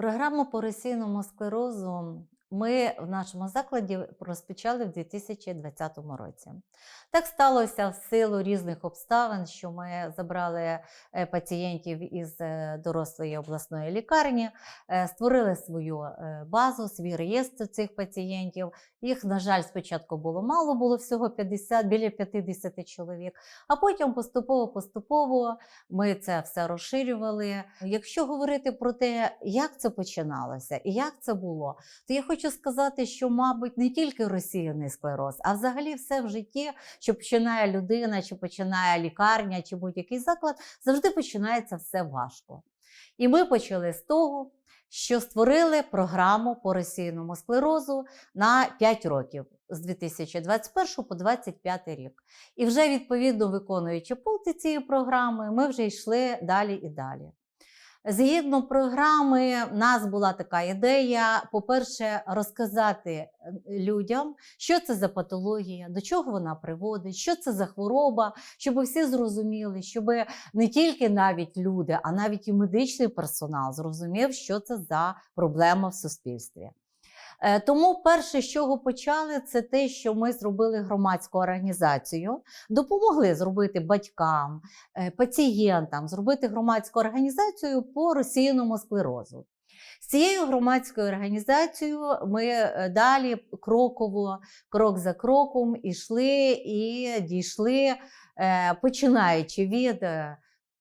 Програму по російному склерозу ми в нашому закладі розпочали в 2020 році. Так сталося в силу різних обставин, що ми забрали е, пацієнтів із е, дорослої обласної лікарні, е, створили свою базу, свій реєстр цих пацієнтів. Їх, на жаль, спочатку було мало, було всього 50, біля 50 чоловік, а потім поступово-поступово ми це все розширювали. Якщо говорити про те, як це починалося і як це було, то я хочу сказати, що, мабуть, не тільки розсіяний склероз, а взагалі все в житті, що починає людина, чи починає лікарня, чи будь-який заклад, завжди починається все важко. І ми почали з того, що створили програму по розсіяному склерозу на 5 років з 2021 по 2025 рік. І вже відповідно виконуючи пункти цієї програми, ми вже йшли далі і далі. Згідно програми, в нас була така ідея: по-перше, розказати е, людям, що це за патологія, до чого вона приводить, що це за хвороба, щоб всі зрозуміли, щоб не тільки навіть люди, а навіть і медичний персонал зрозумів, що це за проблема в суспільстві. Е, Тому перше, з чого почали, це те, що ми зробили громадську організацію, допомогли зробити батькам, е, пацієнтам, зробити громадську організацію по розсіяному склерозу. З цією громадською організацією ми е, далі кроково, крок за кроком ішли і дійшли, починаючи від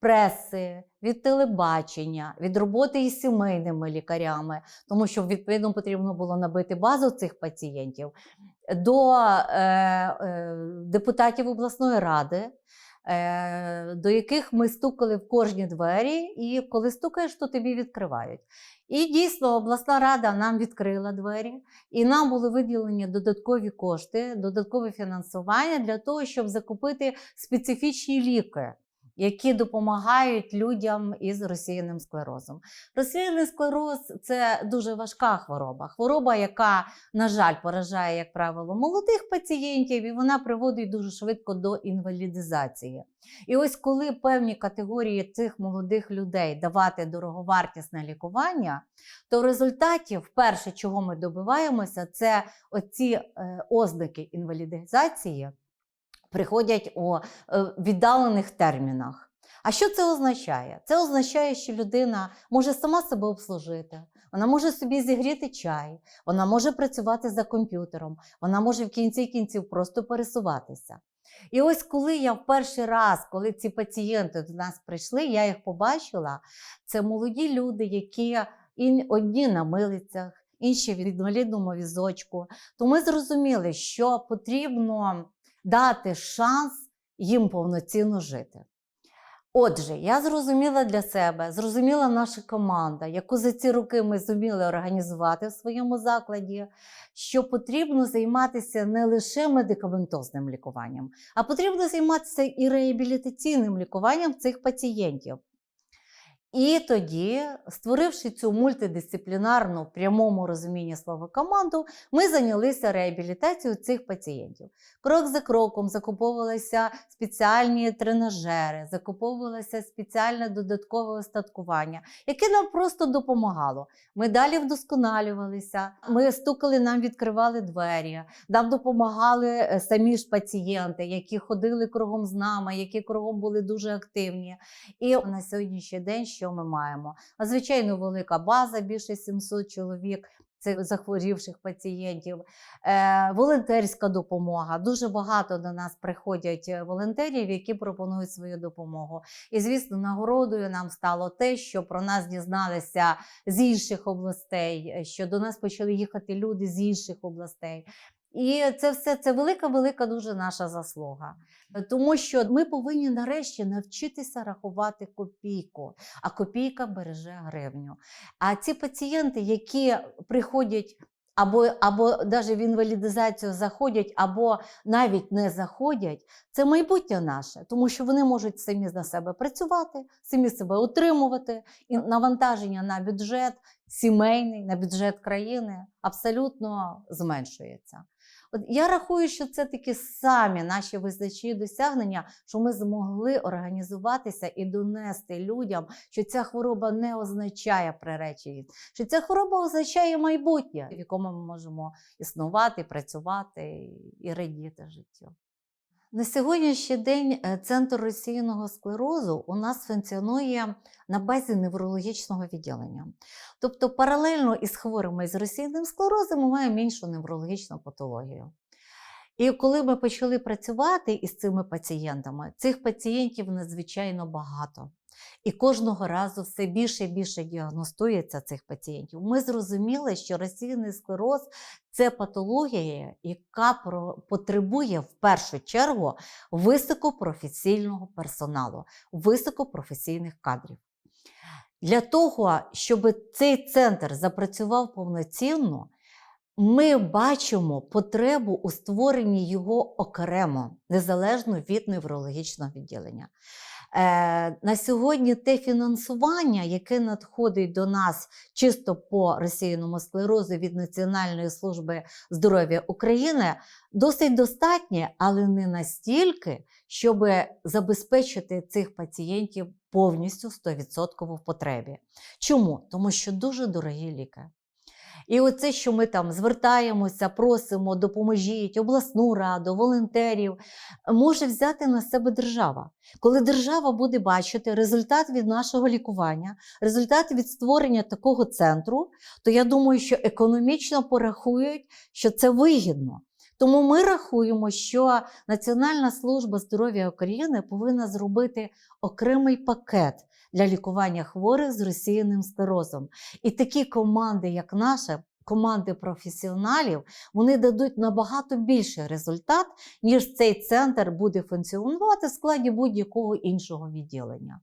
преси, від телебачення, від роботи із сімейними лікарями, тому що відповідно потрібно було набити базу цих пацієнтів, до е, е, депутатів обласної ради. е, До яких ми стукали в кожні двері, і коли стукаєш, то тобі відкривають. І дійсно обласна рада нам відкрила двері, і нам були виділені додаткові кошти, додаткове фінансування для того, щоб закупити специфічні ліки, які допомагають людям із розсіяним склерозом. Розсіяний склероз це дуже важка хвороба. Хвороба, яка, на жаль, поражає, як правило, молодих пацієнтів, і вона приводить дуже швидко до інвалідизації. І ось коли певні категорії цих молодих людей давати дороговартісне лікування, то в результаті, вперше, чого ми добиваємося, це оці е, ознаки інвалідизації приходять у е, віддалених термінах. А що це означає? Це означає, що людина може сама себе обслужити, вона може собі зігріти чай, вона може працювати за комп'ютером, вона може в кінці кінців просто пересуватися. І ось коли я в перший раз, коли ці пацієнти до нас прийшли, я їх побачила, це молоді люди, які одні на милицях, інші в інвалідному візочку. То ми зрозуміли, що потрібно дати шанс їм повноцінно жити. Отже, я зрозуміла для себе, зрозуміла наша команда, яку за ці роки ми зуміли організувати в своєму закладі, що потрібно займатися не лише медикаментозним лікуванням, а потрібно займатися і реабілітаційним лікуванням цих пацієнтів. І тоді, створивши цю мультидисциплінарну в прямому розумінні слова команду, ми зайнялися реабілітацією цих пацієнтів. Крок за кроком закуповувалися спеціальні тренажери, закуповувалося спеціальне додаткове остаткування, яке нам просто допомагало. Ми далі вдосконалювалися, ми стукали, нам відкривали двері, нам допомагали е, самі ж пацієнти, які ходили кругом з нами, які кругом були дуже активні. І на сьогоднішній день що ми маємо? А Звичайно, велика база, більше 700 чоловік. Цих захворівших пацієнтів, е, волонтерська допомога. Дуже багато до нас приходять е, волонтерів, які пропонують свою допомогу. І, звісно, нагородою нам стало те, що про нас дізналися з інших областей, е, що до нас почали їхати люди з інших областей. І це все це велика, велика дуже наша заслуга. Тому що ми повинні нарешті навчитися рахувати копійку, а копійка береже гривню. А ці пацієнти, які приходять або, або навіть в інвалідизацію заходять, або навіть не заходять, це майбутнє наше, тому що вони можуть самі на себе працювати, самі себе утримувати, і навантаження на бюджет сімейний, на бюджет країни абсолютно зменшується. От я рахую, що це такі самі наші визначні досягнення, що ми змогли організуватися і донести людям, що ця хвороба не означає приреченість, що ця хвороба означає майбутнє, в якому ми можемо існувати, працювати і радіти життю. На сьогоднішній день е, центр розсіяного склерозу у нас функціонує на базі неврологічного відділення. Тобто, паралельно із хворими з розсіяним склерозом ми маємо іншу неврологічну патологію. І коли ми почали працювати із цими пацієнтами, цих пацієнтів надзвичайно багато. І кожного разу все більше і більше діагностується цих пацієнтів. Ми зрозуміли, що розсіяний склероз це патологія, яка потребує в першу чергу високопрофесійного персоналу, високопрофесійних кадрів. Для того, щоб цей центр запрацював повноцінно, ми бачимо потребу у створенні його окремо, незалежно від неврологічного відділення. Е, На сьогодні те фінансування, яке надходить до нас чисто по розсіяному склерозу від Національної служби здоров'я України, досить достатнє, але не настільки, щоб забезпечити цих пацієнтів повністю 100% в потребі. Чому? Тому що дуже дорогі ліки. І оце, що ми там звертаємося, просимо, допоможіть обласну раду, волонтерів, може взяти на себе держава. Коли держава буде бачити результат від нашого лікування, результат від створення такого центру, то я думаю, що економічно порахують, що це вигідно. Тому ми рахуємо, що Національна служба здоров'я України повинна зробити окремий пакет для лікування хворих з розсіяним склерозом. І такі команди, як наша, команди професіоналів, вони дадуть набагато більший результат, ніж цей центр буде функціонувати в складі будь-якого іншого відділення.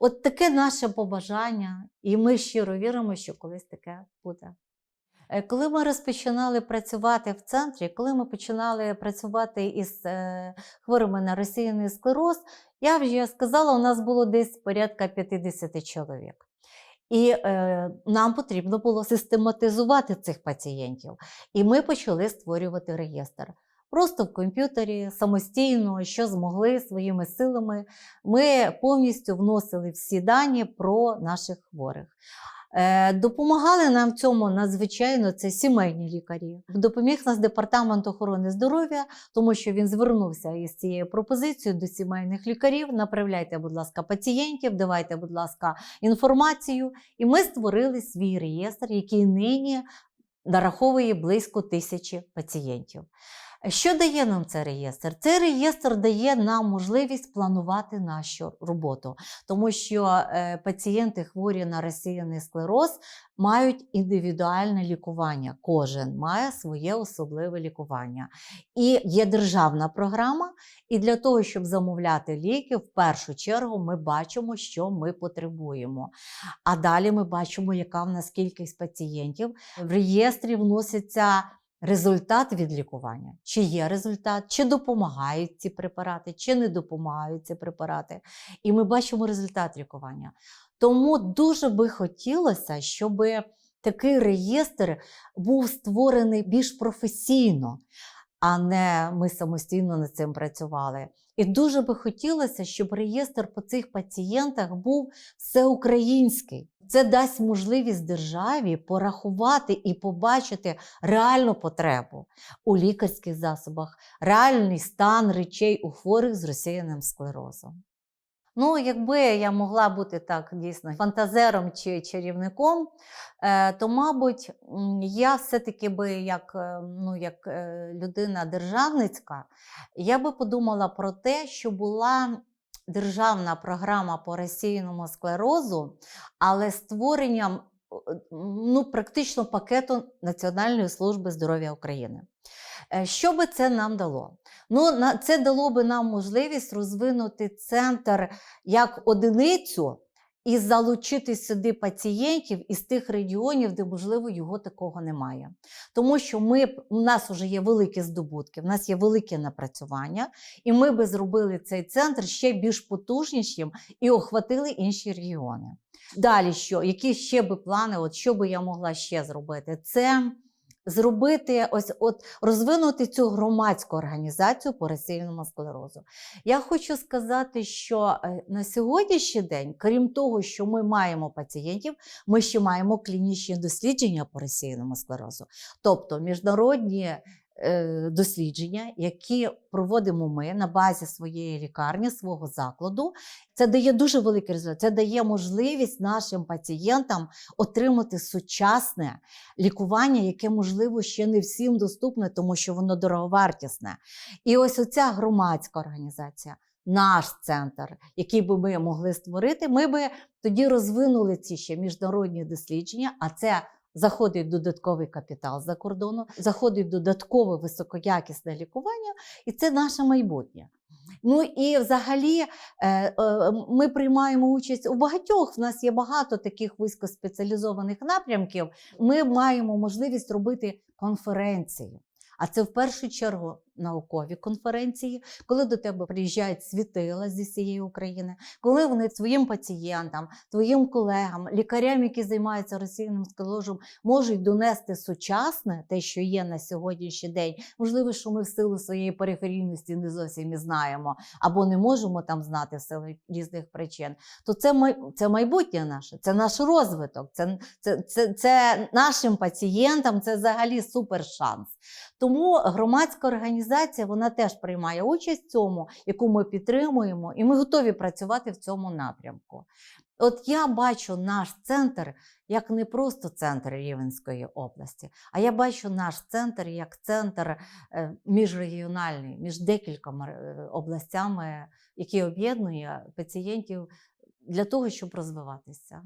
От таке наше побажання, і ми щиро віримо, що колись таке буде. Е, коли ми розпочинали працювати в центрі, коли ми починали працювати із е, хворими на розсіяний склероз, я вже сказала, у нас було десь порядка 50 чоловік. І е, нам потрібно було систематизувати цих пацієнтів. І ми почали створювати реєстр. Просто в комп'ютері самостійно, що змогли своїми силами, ми повністю вносили всі дані про наших хворих. Е, допомагали нам цьому надзвичайно це сімейні лікарі. Допоміг нас департамент охорони здоров'я, тому що він звернувся із цією пропозицією до сімейних лікарів. Направляйте, будь ласка, пацієнтів, давайте, будь ласка, інформацію. І ми створили свій реєстр, який нині нараховує близько тисячі пацієнтів. Що дає нам цей реєстр? Цей реєстр дає нам можливість планувати нашу роботу, тому що е, пацієнти хворі на розсіяний склероз мають індивідуальне лікування. Кожен має своє особливе лікування. І є державна програма, і для того, щоб замовляти ліки, в першу чергу ми бачимо, що ми потребуємо. А далі ми бачимо, яка в нас кількість пацієнтів. В реєстрі вносяться результат від лікування, чи є результат, чи допомагають ці препарати, чи не допомагають ці препарати. І ми бачимо результат лікування. Тому дуже би хотілося, щоб такий реєстр був створений більш професійно, а не ми самостійно над цим працювали. І дуже би хотілося, щоб реєстр по цих пацієнтах був всеукраїнський. Це дасть можливість державі порахувати і побачити реальну потребу у лікарських засобах, реальний стан речей у хворих з розсіяним склерозом. Ну, якби я могла бути так дійсно фантазером чи чарівником, е, то, мабуть, я все-таки би як е, ну, як е, людина державницька, я би подумала про те, що була державна програма по розсіяному склерозу, але створенням ну, практично пакету Національної служби здоров'я України. Е, що би це нам дало? Ну, Це дало би нам можливість розвинути центр як одиницю і залучити сюди пацієнтів із тих регіонів, де, можливо, його такого немає. Тому що ми, у нас вже є великі здобутки, в нас є велике напрацювання, і ми би зробили цей центр ще більш потужнішим і охватили інші регіони. Далі що? Які ще би плани, от що би я могла ще зробити? Це зробити ось от розвинути цю громадську організацію по розсіяному склерозу. Я хочу сказати, що е, на сьогоднішній день, крім того, що ми маємо пацієнтів, ми ще маємо клінічні дослідження по розсіяному склерозу, тобто міжнародні. Е, Дослідження, які проводимо ми на базі своєї лікарні, свого закладу, це дає дуже великий результат. Це дає можливість нашим пацієнтам отримати сучасне лікування, яке, можливо, ще не всім доступне, тому що воно дороговартісне. І ось оця громадська організація, наш центр, який би ми могли створити, ми би тоді розвинули ці ще міжнародні дослідження, а це. Заходить додатковий капітал за кордону, заходить додаткове високоякісне лікування, і це наше майбутнє. Ну і взагалі е, е, ми приймаємо участь у багатьох. В нас є багато таких вузькоспеціалізованих напрямків. Ми маємо можливість робити конференції. А це в першу чергу наукові конференції, коли до тебе приїжджають світила зі всієї України, коли вони своїм пацієнтам, твоїм колегам, лікарям, які займаються розсіяним склерозом, можуть донести сучасне, те, що є на сьогоднішній день. Можливо, що ми в силу своєї периферійності не зовсім і знаємо, або не можемо там знати в силу різних причин. То це май- це майбутнє наше, це наш розвиток, це, це, це, це нашим пацієнтам, це взагалі супер шанс. Тому громадська організація вона теж приймає участь в цьому, яку ми підтримуємо, і ми готові працювати в цьому напрямку. От я бачу наш центр як не просто центр Рівенської області, а я бачу наш центр як центр е, міжрегіональний, між декількома е, областями, який об'єднує пацієнтів для того, щоб розвиватися.